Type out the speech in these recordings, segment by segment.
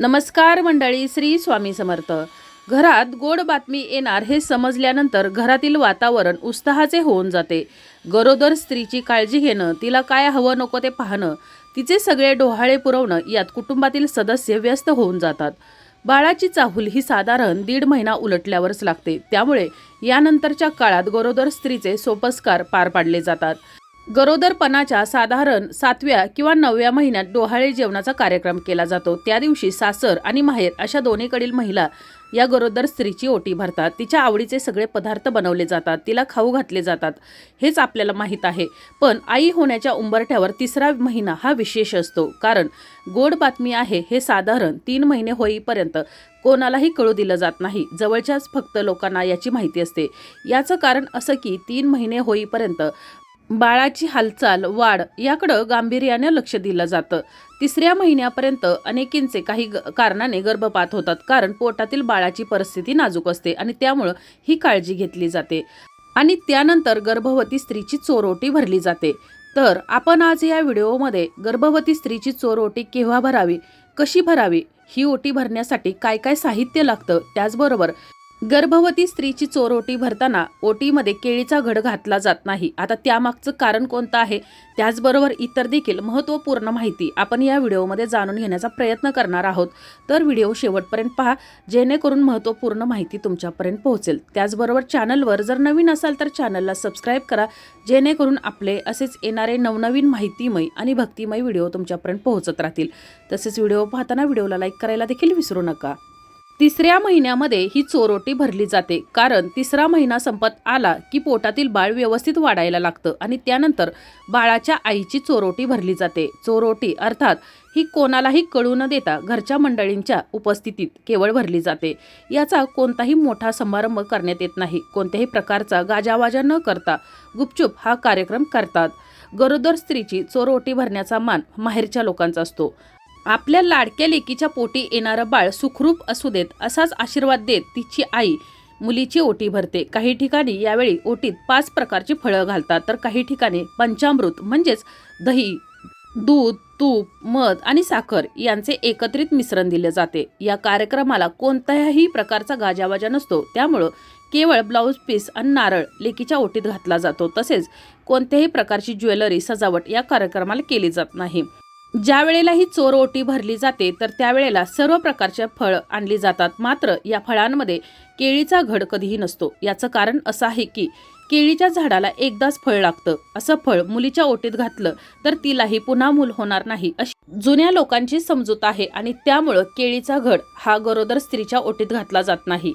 नमस्कार मंडळी श्री स्वामी समर्थ. घरात गोड बातमी येणार हे समजल्यानंतर घरातील वातावरण उत्साहाचे होऊन जाते. गरोदर स्त्रीची काळजी घेणं तिला काय हवं नको ते पाहणं तिचे सगळे डोहाळे पुरवणं यात कुटुंबातील सदस्य व्यस्त होऊन जातात. बाळाची चाहूल ही साधारण दीड महिना उलटल्यावरच लागते. त्यामुळे यानंतरच्या काळात गरोदर स्त्रीचे सोपस्कार पार पाडले जातात. गरोदरपणाच्या साधारण सातव्या किंवा नवव्या महिन्यात डोहाळे जेवणाचा कार्यक्रम केला जातो. त्या दिवशी सासर आणि माहेर अशा दोन्हीकडील महिला या गरोदर स्त्रीची ओटी भरतात. तिच्या आवडीचे सगळे पदार्थ बनवले जातात. तिला खाऊ घातले जातात. हेच आपल्याला माहीत आहे. पण आई होण्याच्या उंबरठ्यावर तिसरा महिना हा विशेष असतो. कारण गोड बातमी आहे हे साधारण तीन महिने होईपर्यंत कोणालाही कळू दिलं जात नाही. जवळच्याच फक्त लोकांना याची माहिती असते. याचं कारण असं की तीन महिने होईपर्यंत बाळाची हालचाल वाढ याकडं गांभीर्याने लक्ष दिलं जातं. तिसऱ्या महिन्यापर्यंत अनेकींचे काही ग- कारणाने गर्भपात होतात कारण पोटातील बाळाची परिस्थिती नाजूक असते आणि त्यामुळं ही काळजी घेतली जाते. आणि त्यानंतर गर्भवती स्त्रीची चोरोटी भरली जाते. तर आपण आज या व्हिडिओमध्ये गर्भवती स्त्रीची चोरोटी केव्हा भरावी कशी भरावी ही ओटी भरण्यासाठी काय काय साहित्य लागतं त्याचबरोबर गर्भवती स्त्रीची चोरओटी भरताना ओटीमध्ये केळीचा घड घातला जात नाही. आता त्यामागचं कारण कोणतं आहे? त्याचबरोबर इतर देखील महत्त्वपूर्ण माहिती आपण या व्हिडिओमध्ये जाणून घेण्याचा प्रयत्न करणार आहोत. तर व्हिडिओ शेवटपर्यंत पहा जेणेकरून महत्त्वपूर्ण माहिती तुमच्यापर्यंत पोहोचेल. त्याचबरोबर चॅनलवर जर नवीन असाल तर चॅनलला सबस्क्राईब करा जेणेकरून आपले असेच येणारे नवनवीन माहितीमय आणि भक्तिमय व्हिडिओ तुमच्यापर्यंत पोहोचत राहतील. तसेच व्हिडिओ पाहताना व्हिडिओला लाईक करायला देखील विसरू नका. तिसऱ्या महिन्यामध्ये ही चोरोटी भरली जाते. कारण तिसरा महिना संपत आला की पोटातील बाळ व्यवस्थित वाढायला लागतं आणि त्यानंतर बाळाच्या आईची चोरोटी भरली जाते. चोरोटी अर्थात ही कोणालाही कळू न देता घरच्या मंडळींच्या उपस्थितीत केवळ भरली जाते. याचा कोणताही मोठा समारंभ करण्यात येत नाही. कोणत्याही प्रकारचा गाजावाजा न करता गुपचूप हा कार्यक्रम करतात. गरोदर स्त्रीची चोरोटी भरण्याचा मान माहेरच्या लोकांचा असतो. आपल्या लाडक्या लेकीच्या पोटी येणारं बाळ सुखरूप असू देत असाच आशीर्वाद देत तिची आई मुलीची ओटी भरते. काही ठिकाणी यावेळी ओटीत पाच प्रकारची फळं घालतात तर काही ठिकाणी पंचामृत म्हणजेच दही दूध तूप मध आणि साखर यांचे एकत्रित मिश्रण दिले जाते. या कार्यक्रमाला कोणत्याही प्रकारचा गाजावाजा नसतो. त्यामुळं केवळ ब्लाऊज पीस आणि नारळ लेकीच्या ओटीत घातला जातो. तसेच कोणत्याही प्रकारची ज्वेलरी सजावट या कार्यक्रमाला केली जात नाही. ज्या वेळेला ही चोर ओटी भरली जाते तर त्यावेळेला सर्व प्रकारच्या फळं आणली जातात. मात्र या फळांमध्ये केळीचा घड कधीही नसतो. याचं कारण असं आहे की केळीच्या झाडाला एकदाच फळ लागतं. असं फळ मुलीच्या ओटीत घातलं तर तिलाही पुन्हा मूल होणार नाही अशी जुन्या लोकांची समजूत आहे आणि त्यामुळं केळीचा घड हा गरोदर स्त्रीच्या ओटीत घातला जात नाही.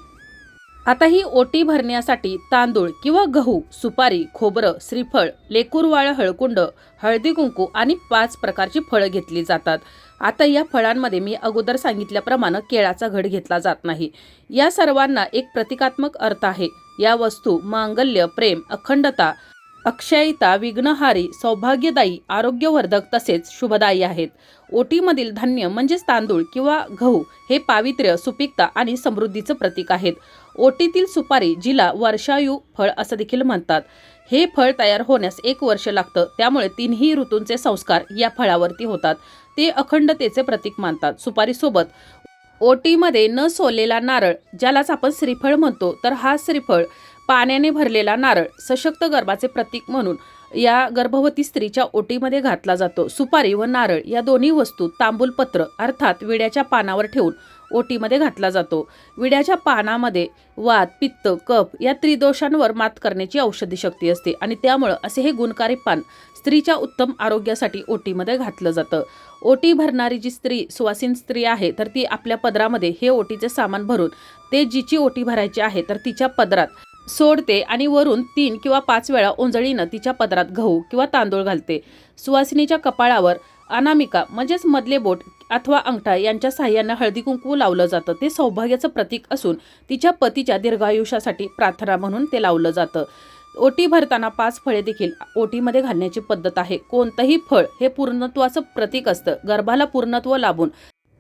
आता ही ओटी भरण्यासाठी तांदूळ किंवा गहू सुपारी खोबरं श्रीफळ लेकूरवाळ हळकुंड हळदी कुंकू आणि पाच प्रकारची फळं घेतली जातात. आता या फळांमध्ये मी अगोदर सांगितल्याप्रमाणे केळाचा घड घेतला जात नाही. या सर्वांना एक प्रतिकात्मक अर्थ आहे. या वस्तू मांगल्य प्रेम अखंडता अक्षयिता विघ्नहारी सौभाग्यदायी आरोग्यवर्धक तसेच शुभदायी आहेत. ओटीमधील धान्य म्हणजेच तांदूळ किंवा गहू हे पावित्र्य सुपिकता आणि समृद्धीचं प्रतीक आहेत. ओटीतील सुपारी जिला वर्षायू फळ असं देखील म्हणतात. हे फळ तयार होण्यास एक वर्ष लागतं. त्यामुळे तीनही ऋतूंचे संस्कार या फळावरती होतात. ते अखंडतेचे प्रतीक मानतात. सुपारीसोबत ओटीमध्ये न सोललेला नारळ ज्यालाच आपण श्रीफळ म्हणतो तर हा श्रीफळ पाण्याने भरलेला नारळ सशक्त गर्भाचे प्रतीक म्हणून या गर्भवती स्त्रीच्या ओटीमध्ये घातला जातो. सुपारी व नारळ या दोन्ही वस्तू तांबूलपत्र अर्थात विड्याच्या पानावर ठेवून ओटीमध्ये घातला जातो. विड्याच्या पानामध्ये वात पित्त कप या त्रिदोषांवर मात करण्याची औषधी शक्ती असते आणि त्यामुळं असे हे गुणकारी पान स्त्रीच्या उत्तम आरोग्यासाठी ओटीमध्ये घातलं जातं. ओटी भरणारी जी स्त्री सुवासीन स्त्री आहे तर ती आपल्या पदरामध्ये हे ओटीचे सामान भरून ते जिची ओटी भरायची आहे तर तिच्या पदरात सोडते आणि वरून तीन किंवा पाच वेळा ओंजळीनं तिच्या पदरात गहू किंवा तांदूळ घालते. सुवासिनीच्या कपाळावर अनामिका म्हणजेच मधले बोट अथवा अंगठा यांच्या साह्यानं हळदी कुंकू लावलं जातं. ते सौभाग्याचं प्रतीक असून तिच्या पतीच्या दीर्घायुष्यासाठी प्रार्थना म्हणून ते लावलं जातं. ओटी भरताना पाच फळे देखील ओटीमध्ये घालण्याची पद्धत आहे. कोणतंही फळ हे पूर्णत्वाचं प्रतीक असतं. गर्भाला पूर्णत्व लाभून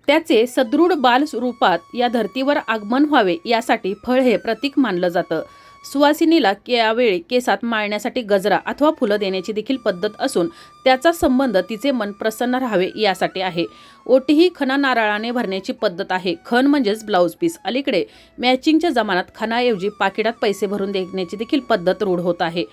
त्याचे सदृढ बाल रूपात या धर्तीवर आगमन व्हावे यासाठी फळ हे प्रतीक मानलं जातं. सुवासिनीला यावेळी केसात माळण्यासाठी गजरा अथवा फुलं देण्याची देखील पद्धत असून त्याचा संबंध तिचे मन प्रसन्न राहावे यासाठी आहे. ओटी ही खणा नारळाने भरण्याची पद्धत आहे. खण म्हणजेच ब्लाऊज पीस अलीकडे मॅचिंगच्या जमान्यात खणाऐवजी पाकिटात पैसे भरून देण्याची देखील पद्धत रूढ होत आहे.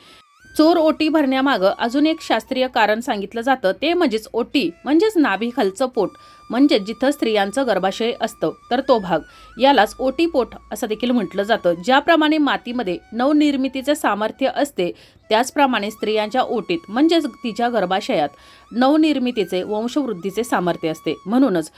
चोर ओटी भरण्यामागं अजून एक शास्त्रीय कारण सांगितलं जातं. ते म्हणजेच ओटी म्हणजेच नाभीखालचं पोट म्हणजे जिथं स्त्रियांचं गर्भाशय असतं तर तो भाग. यालाच ओटी पोट असं देखील म्हटलं जातं. ज्याप्रमाणे मातीमध्ये नवनिर्मितीचे सामर्थ्य असते त्याचप्रमाणे स्त्रियांच्या ओटीत म्हणजेच तिच्या गर्भाशयात नवनिर्मितीचे वंशवृद्धीचे सामर्थ्य असते. म्हणूनच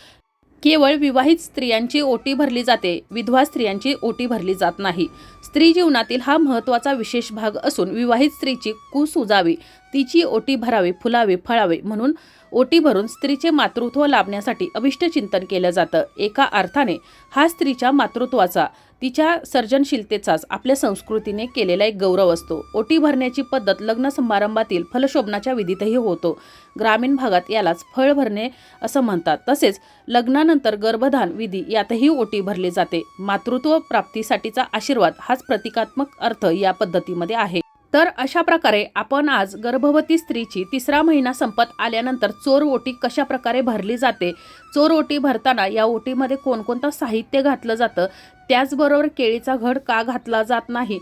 केवळ विवाहित स्त्रियांची ओटी भरली जाते विधवा स्त्रियांची ओटी भरली जात नाही. स्त्री जीवनातील हा महत्त्वाचा विशेष भाग असून विवाहित स्त्रीची कूस उजावी तिची ओटी भरावी फुलावे फळावे म्हणून ओटी भरून स्त्रीचे मातृत्व लाभण्यासाठी अभिष्ट चिंतन केलं जातं. एका अर्थाने हा स्त्रीच्या मातृत्वाचा तिच्या सर्जनशीलतेचाच आपल्या संस्कृतीने केलेला एक गौरव असतो. ओटी भरण्याची पद्धत लग्न समारंभातील फलशोभनाच्या विधीतही होतो. ग्रामीण भागात यालाच फळ भरणे असं म्हणतात. तसेच लग्नानंतर गर्भधान विधी यातही ओटी भरली जाते. मातृत्व प्राप्तीसाठीचा आशीर्वाद हाच प्रतिकात्मक अर्थ या पद्धतीमध्ये आहे. तर अशा प्रकारे आपण आज गर्भवती स्त्रीची तिसरा महिना संपत आल्यानंतर चोर ओटी कशा प्रकारे भरली जाते? चोर ओटी भरताना या ओटीमध्ये कोणकोणतं साहित्य घातलं जातं? त्याचबरोबर केळीचा घड का घातला जात नाही?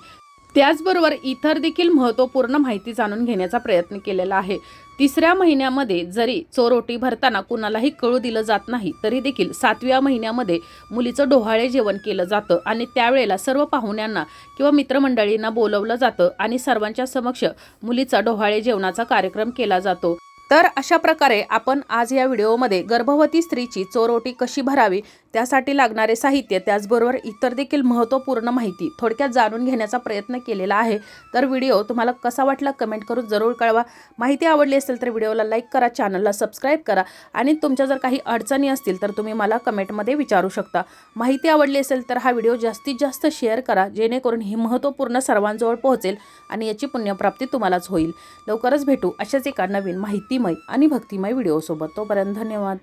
त्याचबरोबर इतर देखील महत्त्वपूर्ण माहिती जाणून घेण्याचा प्रयत्न केलेला आहे. तिसऱ्या महिन्यामध्ये जरी चोरोटी भरताना कुणालाही कळू दिलं जात नाही तरी देखील सातव्या महिन्यामध्ये मुलीचं डोहाळे जेवण केलं जातं आणि त्यावेळेला सर्व पाहुण्यांना किंवा मित्रमंडळींना बोलवलं जातं आणि सर्वांच्या समक्ष मुलीचा डोहाळे जेवणाचा कार्यक्रम केला जातो. तर अशा प्रकारे आपण आज या व्हिडिओमध्ये गर्भवती स्त्रीची चोरोटी कशी भरावी त्यासाठी लागणारे साहित्य त्याचबरोबर इतर देखील महत्त्वपूर्ण माहिती थोडक्यात जाणून घेण्याचा प्रयत्न केलेला आहे. तर व्हिडिओ तुम्हाला कसा वाटला कमेंट करून जरूर कळवा. माहिती आवडली असेल तर व्हिडिओला लाईक करा चॅनलला सबस्क्राईब करा आणि तुमच्या जर काही अडचणी असतील तर तुम्ही मला कमेंटमध्ये विचारू शकता. माहिती आवडली असेल तर हा व्हिडिओ जास्तीत जास्त शेअर करा जेणेकरून ही महत्त्वपूर्ण सर्वांजवळ पोहोचेल आणि याची पुण्यप्राप्ती तुम्हालाच होईल. लवकरच भेटू अशाच एका नवीन माहितीमय आणि भक्तिमय व्हिडिओसोबत. तोपर्यंत धन्यवाद.